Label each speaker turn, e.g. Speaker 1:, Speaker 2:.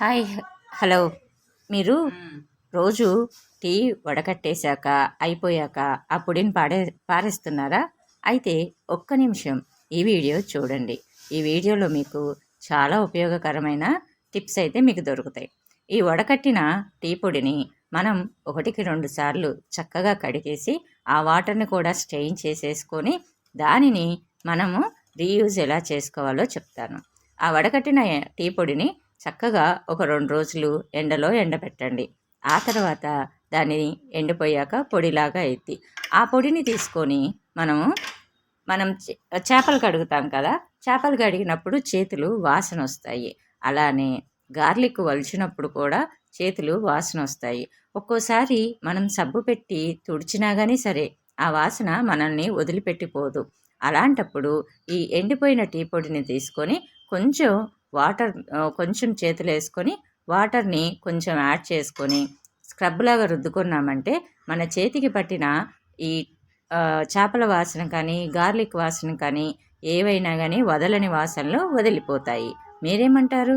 Speaker 1: Hi hello. మీరు రోజు tea వడకట్టేశాక అయిపోయాక ఆ పొడిని పాడే పారేస్తున్నారా? అయితే ఒక్క నిమిషం ఈ వీడియో చూడండి. ఈ వీడియోలో మీకు చాలా ఉపయోగకరమైన టిప్స్ అయితే మీకు దొరుకుతాయి. ఈ వడకట్టిన టీ పొడిని మనం ఒకటికి రెండు సార్లు చక్కగా కడిగేసి ఆ వాటర్ని కూడా స్టెయిన్ చేసేసుకొని దానిని మనము రీయూజ్ ఎలా చేసుకోవాలో చెప్తాను. ఆ వడకట్టిన టీ పొడిని చక్కగా ఒక రెండు రోజులు ఎండలో ఎండబెట్టండి. ఆ తర్వాత దానిని ఎండిపోయాక పొడిలాగా ఎత్తి ఆ పొడిని తీసుకొని మనము మనం చేపలు కడుగుతాం కదా చేపలు కడిగినప్పుడు చేతులు వాసన వస్తాయి. అలానే గార్లిక్ వలిచినప్పుడు కూడా చేతులు వాసన వస్తాయి. ఒక్కోసారి మనం సబ్బు పెట్టి తుడిచినా కానీ సరే ఆ వాసన మనల్ని వదిలిపెట్టిపోదు. అలాంటప్పుడు ఈ ఎండిపోయిన టీ పొడిని తీసుకొని కొంచెం వాటర్ కొంచెం చేతులు వేసుకొని వాటర్ని కొంచెం యాడ్ చేసుకొని స్క్రబ్ లాగా రుద్దుకున్నామంటే మన చేతికి పట్టిన ఈ చేపల వాసన కానీ గార్లిక్ వాసన కానీ ఏవైనా కానీ వదలని వాసనలు వదిలిపోతాయి. మీరేమంటారు?